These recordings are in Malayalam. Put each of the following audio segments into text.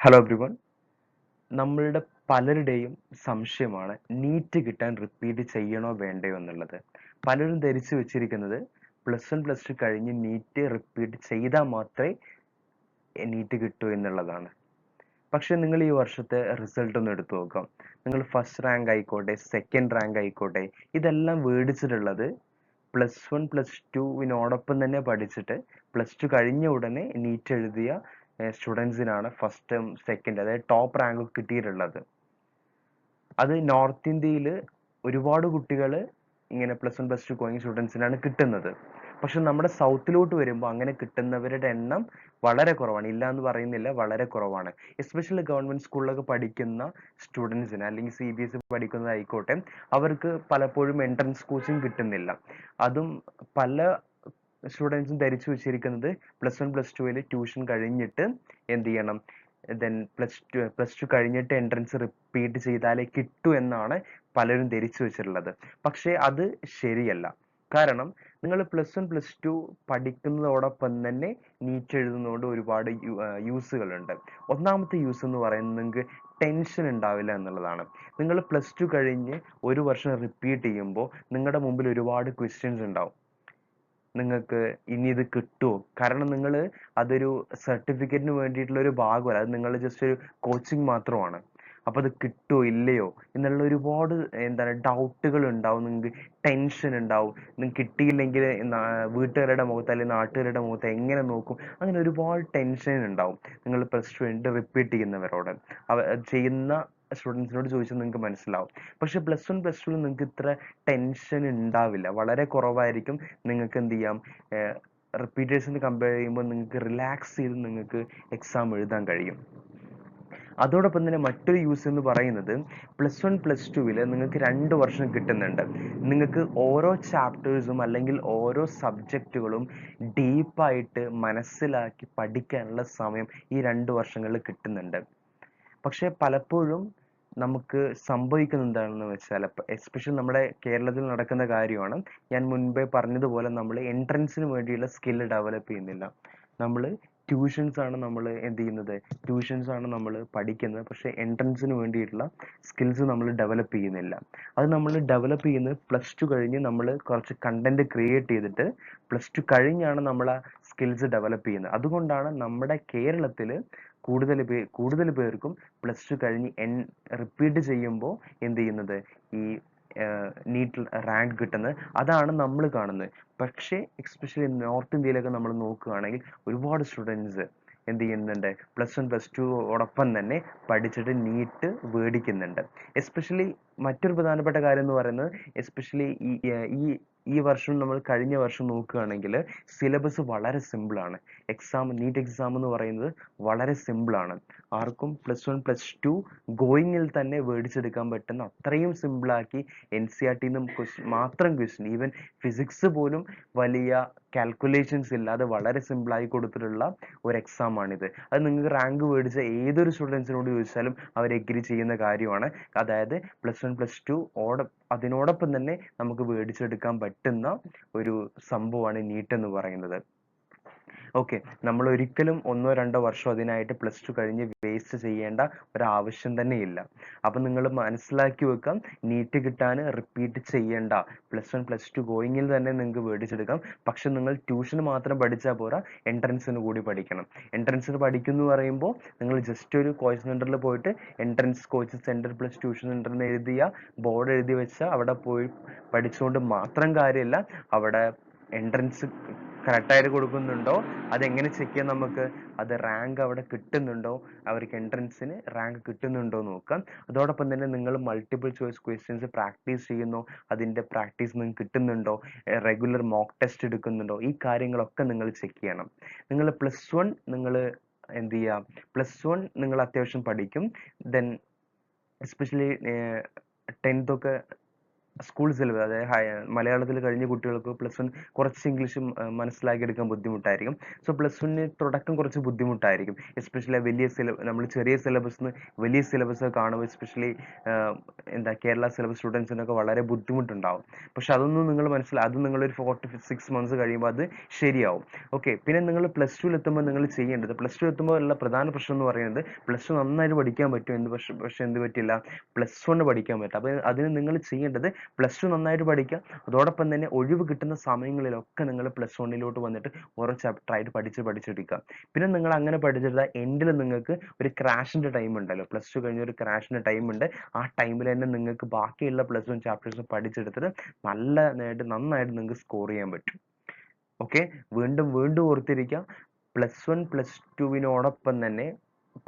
ഹലോ എവ്രിവൺ നമ്മളുടെ പലരുടെയും സംശയമാണ് നീറ്റ് കിട്ടാൻ റിപ്പീറ്റ് ചെയ്യണോ വേണ്ടയോ എന്നുള്ളത്. പലരും ധരിച്ചു വെച്ചിരിക്കുന്നത് പ്ലസ് വൺ പ്ലസ് ടു കഴിഞ്ഞ് നീറ്റ് റിപ്പീറ്റ് ചെയ്താൽ മാത്രമേ നീറ്റ് കിട്ടൂ എന്നുള്ളതാണ്. പക്ഷെ നിങ്ങൾ ഈ വർഷത്തെ റിസൾട്ട് ഒന്ന് എടുത്തു നോക്കാം. നിങ്ങൾ ഫസ്റ്റ് റാങ്ക് ആയിക്കോട്ടെ സെക്കൻഡ് റാങ്ക് ആയിക്കോട്ടെ ഇതെല്ലാം മേടിച്ചിട്ടുള്ളത് പ്ലസ് വൺ പ്ലസ് ടുവിനോടൊപ്പം തന്നെ പഠിച്ചിട്ട് പ്ലസ് ടു കഴിഞ്ഞ ഉടനെ നീറ്റ് എഴുതിയ സ്റ്റുഡൻസിനാണ് ഫസ്റ്റും സെക്കൻഡ് അതായത് ടോപ്പ് റാങ്ക് കിട്ടിയിട്ടുള്ളത്. അത് നോർത്ത് ഇന്ത്യയിൽ ഒരുപാട് കുട്ടികൾ ഇങ്ങനെ plus one plus two going സ്റ്റുഡൻസിനാണ് കിട്ടുന്നത്. പക്ഷെ നമ്മുടെ സൗത്തിലോട്ട് വരുമ്പോൾ അങ്ങനെ കിട്ടുന്നവരുടെ എണ്ണം വളരെ കുറവാണ്. ഇല്ല എന്ന് പറയുന്നില്ല വളരെ കുറവാണ്. എസ്പെഷ്യലി ഗവൺമെന്റ് സ്കൂളിലൊക്കെ പഠിക്കുന്ന സ്റ്റുഡൻസിന് അല്ലെങ്കിൽ സി ബി എസ് ഇ പഠിക്കുന്നതായിക്കോട്ടെ അവർക്ക് പലപ്പോഴും എൻട്രൻസ് കോച്ചിങ് കിട്ടുന്നില്ല. അതും പല സ്റ്റുഡൻസും ധരിച്ചു വെച്ചിരിക്കുന്നത് പ്ലസ് വൺ പ്ലസ് ടുവിൽ ട്യൂഷൻ കഴിഞ്ഞിട്ട് എന്ത് ചെയ്യണം? Then plus two plus two കഴിഞ്ഞിട്ട് എൻട്രൻസ് റിപ്പീറ്റ് ചെയ്താലേ കിട്ടൂ എന്നാണ് പലരും ധരിച്ചു വെച്ചിട്ടുള്ളത്. പക്ഷേ അത് ശരിയല്ല. കാരണം നിങ്ങൾ പ്ലസ് വൺ പ്ലസ് ടു പഠിക്കുന്നതോടൊപ്പം തന്നെ നീറ്റ് എഴുതുന്നതുകൊണ്ട് ഒരുപാട് യൂസുകളുണ്ട് ഒന്നാമത്തെ യൂസ് എന്ന് പറയുന്നത് നിങ്ങൾക്ക് ടെൻഷൻ ഉണ്ടാവില്ല എന്നുള്ളതാണ്. നിങ്ങൾ പ്ലസ് ടു കഴിഞ്ഞ് ഒരു വർഷം റിപ്പീറ്റ് ചെയ്യുമ്പോൾ നിങ്ങളുടെ മുമ്പിൽ ഒരുപാട് ക്വസ്റ്റ്യൻസ് ഉണ്ടാവും. നിങ്ങൾക്ക് ഇനി ഇത് കിട്ടുമോ കാരണം നിങ്ങൾ അതൊരു സർട്ടിഫിക്കറ്റിന് വേണ്ടിയിട്ടുള്ള ഒരു ഭാഗമല്ല. അത് നിങ്ങൾ ജസ്റ്റ് ഒരു കോച്ചിങ് മാത്രമാണ്. അപ്പോൾ അത് കിട്ടുമോ ഇല്ലയോ? എന്നുള്ള ഒരുപാട് എന്താണ് ഡൗട്ടുകൾ ഉണ്ടാവും. നിങ്ങൾക്ക് ടെൻഷൻ ഉണ്ടാവും. നിങ്ങൾക്ക് കിട്ടിയില്ലെങ്കിൽ വീട്ടുകാരുടെ മുഖത്ത് അല്ലെങ്കിൽ നാട്ടുകാരുടെ മുഖത്ത് എങ്ങനെ നോക്കും? അങ്ങനെ ഒരുപാട് ടെൻഷൻ ഉണ്ടാവും. നിങ്ങൾ പ്ലസ് ടു കഴിഞ്ഞിട്ട് റിപ്പീറ്റ് ചെയ്യുന്നവരോട്. അവ ചെയ്യുന്ന സ്റ്റുഡൻസിനോട് ചോദിച്ചാൽ നിങ്ങൾക്ക് മനസ്സിലാവും. പക്ഷെ പ്ലസ് വൺ പ്ലസ് ടുവിൽ നിങ്ങൾക്ക് ഇത്ര ടെൻഷൻ ഉണ്ടാവില്ല. വളരെ കുറവായിരിക്കും നിങ്ങൾക്ക് എന്ത് ചെയ്യാം? റിപ്പീറ്റേഴ്സിന് കമ്പയർ ചെയ്യുമ്പോൾ നിങ്ങൾക്ക് റിലാക്സ് ചെയ്ത് നിങ്ങൾക്ക് എക്സാം എഴുതാൻ കഴിയും. അതോടൊപ്പം തന്നെ മറ്റൊരു യൂസ് എന്ന് പറയുന്നത് പ്ലസ് വൺ പ്ലസ് ടുവിൽ നിങ്ങൾക്ക് രണ്ട് വർഷം കിട്ടുന്നുണ്ട്. നിങ്ങൾക്ക് ഓരോ ചാപ്റ്റേഴ്സും അല്ലെങ്കിൽ ഓരോ സബ്ജക്റ്റുകളും ഡീപ്പായിട്ട് മനസ്സിലാക്കി പഠിക്കാനുള്ള സമയം ഈ രണ്ട് വർഷങ്ങളിൽ കിട്ടുന്നുണ്ട്. പക്ഷേ പലപ്പോഴും നമുക്ക് സംഭവിക്കുന്നത് എന്താണെന്ന് വെച്ചാൽ എസ്പെഷ്യലി നമ്മുടെ കേരളത്തിൽ നടക്കുന്ന കാര്യമാണ്. ഞാൻ മുൻപേ പറഞ്ഞതുപോലെ നമ്മൾ എൻട്രൻസിന് വേണ്ടിയുള്ള സ്കില്ല് ഡെവലപ്പ് ചെയ്യുന്നില്ല. നമ്മൾ ട്യൂഷൻസ് ആണ് നമ്മൾ എന്ത് ചെയ്യുന്നത് ട്യൂഷൻസ് ആണ് നമ്മൾ പഠിക്കുന്നത്. പക്ഷെ എൻട്രൻസിന് വേണ്ടിയിട്ടുള്ള സ്കിൽസ് നമ്മൾ ഡെവലപ്പ് ചെയ്യുന്നില്ല. അത് നമ്മൾ ഡെവലപ്പ് ചെയ്യുന്നത് പ്ലസ് ടു കഴിഞ്ഞ് നമ്മൾ കുറച്ച് കണ്ടന്റ് ക്രിയേറ്റ് ചെയ്തിട്ട് പ്ലസ് ടു കഴിഞ്ഞാണ് നമ്മൾ ആ സ്കിൽസ് ഡെവലപ്പ് ചെയ്യുന്നത്. അതുകൊണ്ടാണ് നമ്മുടെ കേരളത്തിൽ കൂടുതൽ പേർ കൂടുതൽ പേർക്കും പ്ലസ് ടു കഴിഞ്ഞ് എൻ റിപ്പീറ്റ് ചെയ്യുമ്പോൾ എന്ത് ചെയ്യുന്നത് ഈ നീറ്റിൽ റാങ്ക് കിട്ടുന്നത്. അതാണ് നമ്മൾ കാണുന്നത്. പക്ഷേ എക്സ്പെഷ്യലി നോർത്ത് ഇന്ത്യയിലൊക്കെ നമ്മൾ നോക്കുകയാണെങ്കിൽ ഒരുപാട് സ്റ്റുഡൻസ് എന്ത് ചെയ്യുന്നുണ്ട്? പ്ലസ് വൺ പ്ലസ് ടുവോടൊപ്പം തന്നെ പഠിച്ചിട്ട് നീറ്റ് മേടിക്കുന്നുണ്ട് എസ്പെഷ്യലി മറ്റൊരു പ്രധാനപ്പെട്ട കാര്യം എന്ന് പറയുന്നത് എസ്പെഷ്യലി ഈ ഈ വർഷം നമ്മൾ കഴിഞ്ഞ വർഷം നോക്കുകയാണെങ്കിൽ സിലബസ് വളരെ സിമ്പിൾ ആണ്. എക്സാം നീറ്റ് എക്സാം എന്ന് പറയുന്നത് വളരെ സിമ്പിൾ ആണ്. ആർക്കും പ്ലസ് വൺ പ്ലസ് ടു ഗോയിങ്ങിൽ തന്നെ മേടിച്ചെടുക്കാൻ പറ്റുന്ന അത്രയും സിമ്പിൾ ആക്കി എൻ സി ആർ ടിന്നും മാത്രം ക്വസ്റ്റ്യൻ ഈവൻ ഫിസിക്സ് പോലും വലിയ കാൽക്കുലേഷൻസ് ഇല്ലാതെ വളരെ സിമ്പിൾ ആയി കൊടുത്തിട്ടുള്ള ഒരു എക്സാം ആണിത്. അത് നിങ്ങൾക്ക് റാങ്ക് മേടിച്ച ഏതൊരു സ്റ്റുഡൻസിനോട് ചോദിച്ചാലും അവർ എഗ്രി ചെയ്യുന്ന കാര്യമാണ്. അതായത് പ്ലസ് വൺ പ്ലസ് ടു ഓട അതിനോടൊപ്പം തന്നെ നമുക്ക് മേടിച്ചെടുക്കാൻ പറ്റുന്ന ഒരു സംഭവമാണ് നീറ്റ് എന്ന് പറയുന്നത്. ഓക്കെ നമ്മൾ ഒരിക്കലും ഒന്നോ രണ്ടോ വർഷം അതിനായിട്ട് പ്ലസ് ടു കഴിഞ്ഞ് വേസ്റ്റ് ചെയ്യേണ്ട ഒരാവശ്യം തന്നെ ഇല്ല അപ്പം നിങ്ങൾ മനസ്സിലാക്കി വെക്കാം. നീറ്റ് കിട്ടാൻ റിപ്പീറ്റ് ചെയ്യേണ്ട. പ്ലസ് വൺ പ്ലസ് ടു ഗോയിങ്ങിൽ തന്നെ നിങ്ങൾക്ക് മേടിച്ചെടുക്കാം പക്ഷെ നിങ്ങൾ ട്യൂഷൻ മാത്രം പഠിച്ചാൽ പോരാ എൻട്രൻസിന് കൂടി പഠിക്കണം. എൻട്രൻസിന് പഠിക്കുന്നു പറയുമ്പോൾ നിങ്ങൾ ജസ്റ്റ് ഒരു കോച്ചിങ് സെന്ററിൽ പോയിട്ട് entrance coaching centre plus tuition centre എന്ന് എഴുതിയ ബോർഡ് എഴുതി വെച്ച അവിടെ പോയി പഠിച്ചുകൊണ്ട് മാത്രം കാര്യമില്ല അവിടെ എൻട്രൻസ് കറക്റ്റായിട്ട് കൊടുക്കുന്നുണ്ടോ? അതെങ്ങനെ ചെക്ക് ചെയ്യാം നമുക്ക്? അത് റാങ്ക് അവിടെ കിട്ടുന്നുണ്ടോ? അവർക്ക് എൻട്രൻസിന് റാങ്ക് കിട്ടുന്നുണ്ടോ നോക്കാം. അതോടൊപ്പം തന്നെ നിങ്ങൾ മൾട്ടിപ്പിൾ ചോയ്സ് ക്വസ്റ്റ്യൻസ് പ്രാക്ടീസ് ചെയ്യുന്നു. അതിന്റെ പ്രാക്ടീസ് നിങ്ങൾക്ക് കിട്ടുന്നുണ്ടോ? റെഗുലർ മോക്ക് ടെസ്റ്റ് എടുക്കുന്നുണ്ടോ? ഈ കാര്യങ്ങളൊക്കെ നിങ്ങൾ ചെക്ക് ചെയ്യണം. നിങ്ങൾ പ്ലസ് വൺ നിങ്ങൾ എന്ത് ചെയ്യുക പ്ലസ് വൺ നിങ്ങൾ അത്യാവശ്യം പഠിക്കും. ദെൻ എസ്പെഷ്യലി ടെൻത്ത് ഒക്കെ സ്കൂൾ സിലബസ് അതായത് മലയാളത്തിൽ കഴിഞ്ഞ കുട്ടികൾക്ക് പ്ലസ് വൺ കുറച്ച് ഇംഗ്ലീഷ് മനസ്സിലാക്കിയെടുക്കാൻ ബുദ്ധിമുട്ടായിരിക്കും. സോ പ്ലസ് വണ്ണിന് തുടക്കം കുറച്ച് ബുദ്ധിമുട്ടായിരിക്കും. എസ്പെഷ്യലി വലിയ സിലബസ് നമ്മൾ ചെറിയ സിലബസ് നിന്ന് വലിയ സിലബസ് കാണുമ്പോൾ എസ്പെഷ്യലി എന്താ കേരള സിലബസ് സ്റ്റുഡൻസിനൊക്കെ വളരെ ബുദ്ധിമുട്ടുണ്ടാവും. പക്ഷെ അതൊന്നും നിങ്ങൾ മനസ്സിലാ അത് നിങ്ങളൊരു ഫോർ ടു സിക്സ് മന്ത്സ് കഴിയുമ്പോൾ അത് ശരിയാവും. ഓക്കെ പിന്നെ നിങ്ങൾ പ്ലസ് ടുവിൽ എത്തുമ്പോൾ നിങ്ങൾ ചെയ്യേണ്ടത് പ്ലസ് ടു എത്തുമ്പോൾ ഉള്ള പ്രധാന പ്രശ്നം എന്ന് പറയുന്നത് പ്ലസ് ടു നന്നായിട്ട് പഠിക്കാൻ പറ്റും. എന്ത് പക്ഷെ പക്ഷെ എന്ത് പറ്റില്ല? പ്ലസ് വൺ പഠിക്കാൻ പറ്റും. അപ്പോൾ അതിന് നിങ്ങൾ ചെയ്യേണ്ടത് പ്ലസ് ടു നന്നായിട്ട് പഠിക്കുക. അതോടൊപ്പം തന്നെ ഒഴിവ് കിട്ടുന്ന സമയങ്ങളിലൊക്കെ നിങ്ങൾ പ്ലസ് വണ്ണിലോട്ട് വന്നിട്ട് ഓരോ ചാപ്റ്റർ ആയിട്ട് പഠിച്ച് പഠിച്ചെടുക്കുക. പിന്നെ നിങ്ങൾ അങ്ങനെ പഠിച്ചെടുത്താൽ എൻഡിൽ നിങ്ങൾക്ക് ഒരു ക്രാഷിന്റെ ടൈം ഉണ്ടല്ലോ. പ്ലസ് ടു കഴിഞ്ഞ ഒരു ക്രാഷിന്റെ ടൈം ഉണ്ട്. ആ ടൈമിൽ തന്നെ നിങ്ങൾക്ക് ബാക്കിയുള്ള പ്ലസ് വൺ ചാപ്റ്റേഴ്സ് പഠിച്ചെടുത്തിട്ട് നല്ല നേട്ട് നന്നായിട്ട് നിങ്ങൾക്ക് സ്കോർ ചെയ്യാൻ പറ്റും. ഓക്കെ വീണ്ടും വീണ്ടും ഓർത്തിരിക്കുക. പ്ലസ് വൺ പ്ലസ് ടുവിനോടൊപ്പം തന്നെ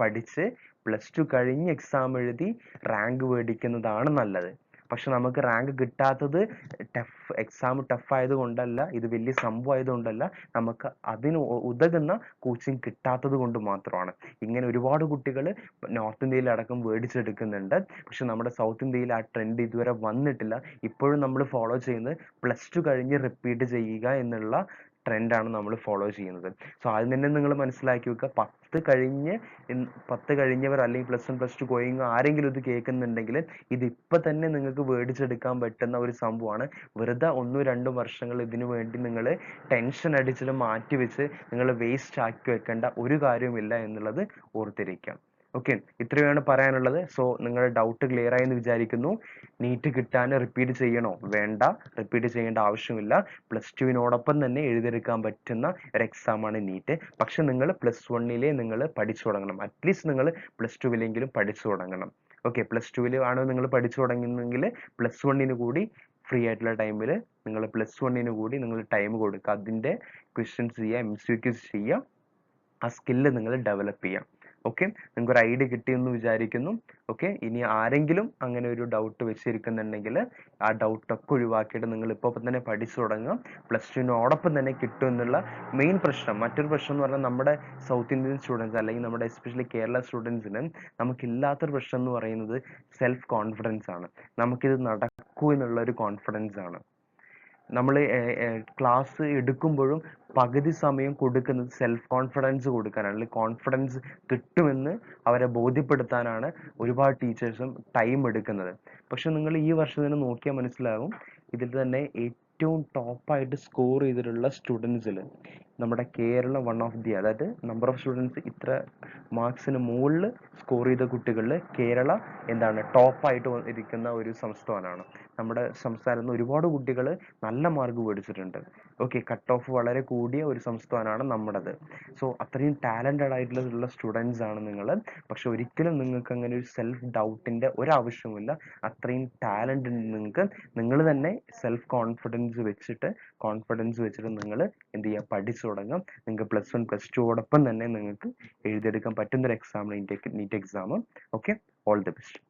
പഠിച്ച് പ്ലസ് ടു കഴിഞ്ഞ് എക്സാം എഴുതി റാങ്ക് മേടിക്കുന്നതാണ് നല്ലത്. പക്ഷെ നമുക്ക് റാങ്ക് കിട്ടാത്തത് ടഫ് എക്സാം ടഫ് ആയതുകൊണ്ടല്ല ഇത് വലിയ സംഭവം ആയതുകൊണ്ടല്ല നമുക്ക് അതിന് ഉതകുന്ന കോച്ചിങ് കിട്ടാത്തത് കൊണ്ട് മാത്രമാണ്. ഇങ്ങനെ ഒരുപാട് കുട്ടികൾ നോർത്ത് ഇന്ത്യയിൽ അടക്കം മേടിച്ചെടുക്കുന്നുണ്ട് പക്ഷെ നമ്മുടെ സൗത്ത് ഇന്ത്യയിൽ ആ ട്രെൻഡ് ഇതുവരെ വന്നിട്ടില്ല. ഇപ്പോഴും നമ്മൾ ഫോളോ ചെയ്യുന്നത് പ്ലസ് ടു കഴിഞ്ഞ് റിപ്പീറ്റ് ചെയ്യുക എന്നുള്ള ട്രെൻഡാണ് നമ്മൾ ഫോളോ ചെയ്യുന്നത്. സോ ആദ്യം തന്നെ നിങ്ങൾ മനസ്സിലാക്കി വെക്കുക. പത്ത് കഴിഞ്ഞ് പത്ത് കഴിഞ്ഞവർ അല്ലെങ്കിൽ plus one plus two going ആരെങ്കിലും ഇത് കേൾക്കുന്നുണ്ടെങ്കിൽ ഇത് ഇപ്പൊ തന്നെ നിങ്ങൾക്ക് മേടിച്ചെടുക്കാൻ പറ്റുന്ന ഒരു സംഭവമാണ്. വെറുതെ ഒന്നും രണ്ടും വർഷങ്ങൾ ഇതിനു വേണ്ടി നിങ്ങൾ ടെൻഷൻ അടിച്ചിട്ട് മാറ്റി വെച്ച് നിങ്ങൾ വേസ്റ്റ് ആക്കി വെക്കേണ്ട ഒരു കാര്യവുമില്ല എന്നുള്ളത് ഓർത്തിരിക്കാം ഓക്കെ ഇത്രയാണ് പറയാനുള്ളത്. സോ നിങ്ങളുടെ ഡൗട്ട് ക്ലിയർ ആയി എന്ന് വിചാരിക്കുന്നു. നീറ്റ് കിട്ടാൻ റിപ്പീറ്റ് ചെയ്യണോ? വേണ്ട. റിപ്പീറ്റ് ചെയ്യേണ്ട ആവശ്യമില്ല. പ്ലസ് ടുവിനോടൊപ്പം തന്നെ എഴുതിയെടുക്കാൻ പറ്റുന്ന ഒരു എക്സാമാണ് നീറ്റ് പക്ഷെ നിങ്ങൾ പ്ലസ് വണ്ണിലെ നിങ്ങൾ പഠിച്ചു തുടങ്ങണം. അറ്റ്ലീസ്റ്റ് നിങ്ങൾ പ്ലസ് ടുവിലെങ്കിലും പഠിച്ചു തുടങ്ങണം. ഓക്കെ പ്ലസ് ടുവിൽ ആണ് നിങ്ങൾ പഠിച്ചു തുടങ്ങുന്നെങ്കിൽ പ്ലസ് വണ്ണിന് കൂടി ഫ്രീ ആയിട്ടുള്ള ടൈമിൽ നിങ്ങൾ പ്ലസ് വണ്ണിന് കൂടി നിങ്ങൾ ടൈം കൊടുക്കുക. അതിന്റെ ക്വസ്റ്റ്യൻസ് ചെയ്യുക എം സി ക്യൂസ് ചെയ്യുക. ആ സ്കില്ല് നിങ്ങൾ ഡെവലപ്പ് ചെയ്യാം ഓക്കെ നിങ്ങൾക്ക് ഒരു ഐഡിയ കിട്ടിയെന്ന് വിചാരിക്കുന്നു. ഓക്കെ ഇനി ആരെങ്കിലും അങ്ങനെ ഒരു ഡൗട്ട് വെച്ചിരിക്കുന്നുണ്ടെങ്കിൽ ആ ഡൗട്ടൊക്കെ ഒഴിവാക്കിയിട്ട് നിങ്ങൾ ഇപ്പോൾ തന്നെ പഠിച്ചു തുടങ്ങുക. പ്ലസ് ടുവിനോടൊപ്പം തന്നെ കിട്ടും എന്നുള്ള മെയിൻ പ്രശ്നം. മറ്റൊരു പ്രശ്നം എന്ന് പറഞ്ഞാൽ നമ്മുടെ സൗത്ത് ഇന്ത്യൻ സ്റ്റുഡൻസ് അല്ലെങ്കിൽ നമ്മുടെ എസ്പെഷ്യലി കേരള സ്റ്റുഡൻസിന് നമുക്കില്ലാത്തൊരു പ്രശ്നം എന്ന് പറയുന്നത് സെൽഫ് കോൺഫിഡൻസ് ആണ്. നമുക്കിത് നടക്കൂ എന്നുള്ള ഒരു കോൺഫിഡൻസ് ആണ്. നമ്മൾ ക്ലാസ് എടുക്കുമ്പോഴും പകുതി സമയം കൊടുക്കുന്നത് സെൽഫ് കോൺഫിഡൻസ് കൊടുക്കാനാണ്. അല്ലെങ്കിൽ കോൺഫിഡൻസ് കിട്ടുമെന്ന് അവരെ ബോധ്യപ്പെടുത്താനാണ് ഒരുപാട് ടീച്ചേഴ്സും ടൈം എടുക്കുന്നത്. പക്ഷെ നിങ്ങൾ ഈ വർഷം തന്നെ നോക്കിയാൽ മനസ്സിലാകും ഇതിൽ തന്നെ ഏറ്റവും ടോപ്പായിട്ട് സ്കോർ ചെയ്തിട്ടുള്ള സ്റ്റുഡൻസിൽ നമ്മുടെ കേരളം വൺ ഓഫ് ദി അതായത് നമ്പർ ഓഫ് സ്റ്റുഡൻസ് ഇത്ര മാർക്സിന് മുകളിൽ സ്കോർ ചെയ്ത കുട്ടികളിൽ കേരള എന്താണ് ടോപ്പായിട്ട് ഇരിക്കുന്ന ഒരു സംസ്ഥാനമാണ്. നമ്മുടെ സംസ്ഥാനത്ത് നിന്ന് ഒരുപാട് കുട്ടികൾ നല്ല മാർക്ക് മേടിച്ചിട്ടുണ്ട്. ഓക്കെ കട്ട് ഓഫ് വളരെ കൂടിയ ഒരു സംസ്ഥാനമാണ് നമ്മുടേത്. സോ അത്രയും ടാലന്റഡ് ആയിട്ടുള്ള സ്റ്റുഡൻസ് ആണ് നിങ്ങൾ. പക്ഷെ ഒരിക്കലും നിങ്ങൾക്ക് അങ്ങനെ ഒരു സെൽഫ് ഡൗട്ടിന്റെ ഒരാവശ്യവുമില്ല. അത്രയും ടാലന്റ് നിങ്ങൾക്ക് നിങ്ങൾ തന്നെ സെൽഫ് കോൺഫിഡൻസ് വെച്ചിട്ട് കോൺഫിഡൻസ് വെച്ചിട്ട് നിങ്ങൾ എന്ത് ചെയ്യുക? പഠിച്ചു തുടങ്ങാം. നിങ്ങൾക്ക് പ്ലസ് വൺ പ്ലസ് ടുവോടൊപ്പം തന്നെ നിങ്ങൾക്ക് എഴുതിയെടുക്കാൻ പറ്റുന്ന ഒരു എക്സാമാണ് NEET NEET exam okay all the best